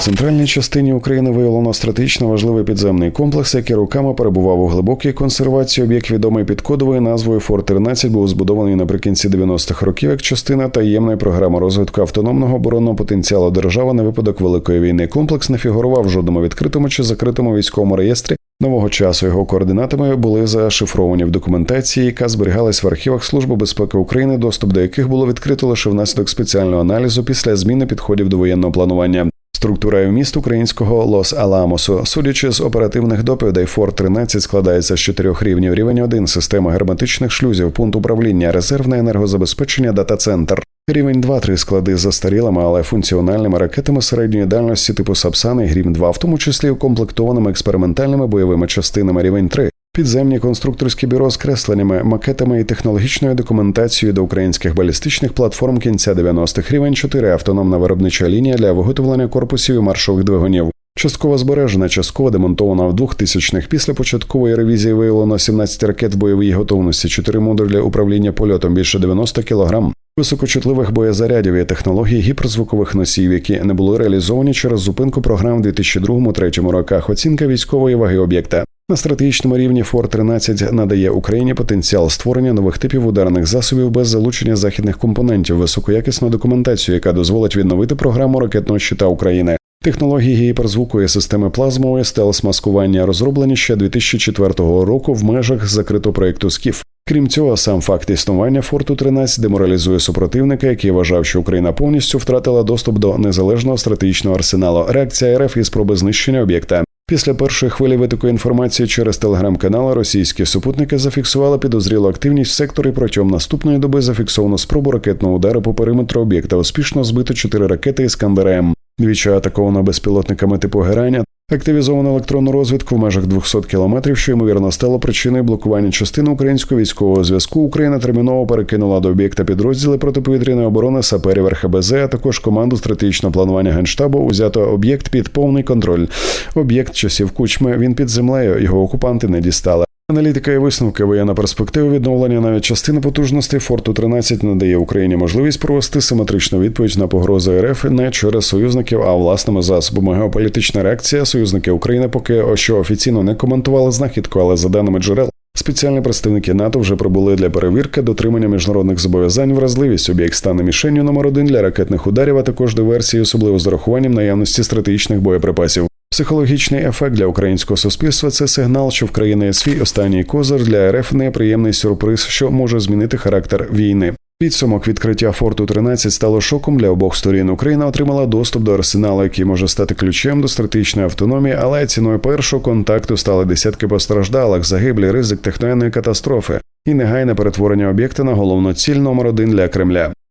центральній частині України виявлено стратегічно важливий підземний комплекс, який роками перебував у глибокій консервації. Об'єкт відомий під кодовою назвою Форт 13 був збудований наприкінці 90-х років як частина таємної програми розвитку автономного оборонного потенціалу держави на випадок великої війни. Комплекс не фігурував в жодному відкритому чи закритому військовому реєстрі. Нового часу його координатами були зашифровані в документації, яка зберігалась в архівах Служби безпеки України, доступ до яких було відкрито лише внаслідок спеціального аналізу після зміни підходів до воєнного планування. Структура і вміст українського Лос Аламосу, судячи з оперативних доповідей, Форт 13 складається з чотирьох рівнів. Рівень 1 – система герметичних шлюзів, пункт управління, резервне енергозабезпечення, дата-центр. Рівень 2-3 склади з застарілими, але функціональними ракетами середньої дальності типу Сапсан і Грім 2 в тому числі укомплектованими експериментальними бойовими частинами. Рівень 3 Підземні конструкторські бюро з кресленнями, макетами і технологічною документацією до українських балістичних платформ кінця 90-х. Рівень 4 автономна виробнича лінія для виготовлення корпусів і маршових двигунів. Частково збережена, частково демонтована в 2000-х. Після початкової ревізії виявлено 17 ракет бойової готовності, 4 модулі управління польотом більше 90 кг, високочутливих боєзарядів і технологій гіперзвукових носіїв, які не були реалізовані через зупинку програм в 2002-2003 роках. Оцінка військової ваги об'єкта. На стратегічному рівні Форт 13 надає Україні потенціал створення нових типів ударних засобів без залучення західних компонентів, високоякісну документацію, яка дозволить відновити програму ракетного щита України. Технології гіперзвуку і системи плазмової стелс маскування розроблені ще 2004 року в межах закритого проєкту СКІФ. Крім цього, сам факт існування форту 13 деморалізує супротивника, який вважав, що Україна повністю втратила доступ до незалежного стратегічного арсеналу. Реакція РФ і спроби знищення об'єкта. Після першої хвилі витоку інформації через телеграм-канали російські супутники зафіксували підозрілу активність в секторі. Протягом наступної доби зафіксовано спробу ракетного удару по периметру об'єкта. Успішно збито чотири ракети Іскандер М. Двічі атаковано безпілотниками типу Гераня. Активізовано електронну розвідку в межах 200 кілометрів, що ймовірно стало причиною блокування частини українського військового зв'язку. Україна терміново перекинула до об'єкта підрозділи протиповітряної оборони саперів РХБЗ, а також команду стратегічного планування генштабу. Узято об'єкт під повний контроль. Об'єкт часів кучми. Він під землею. Його окупанти не дістали. Аналітика і висновки воєнна перспектива відновлення навіть частини потужностей форту 13 надає Україні можливість провести симетричну відповідь на погрози РФ не через союзників, а власними засобами. Геополітична реакція союзники України поки що офіційно не коментували знахідку, але за даними джерел. Спеціальні представники НАТО вже прибули для перевірки дотримання міжнародних зобов'язань. Вразливість об'єкт стане мішенню номер один для ракетних ударів, а також диверсії, особливо з урахуванням наявності стратегічних боєприпасів. Психологічний ефект для українського суспільства це сигнал, що в країни свій останній козир для РФ неприємний сюрприз, що може змінити характер війни. Підсумок відкриття форту 13 стало шоком для обох сторін. Україна отримала доступ до арсеналу, який може стати ключем до стратегічної автономії, але ціною першого контакту стали десятки постраждалих, загиблі, ризик техногенної катастрофи і негайне перетворення об'єкта на головну ціль номер один для Кремля.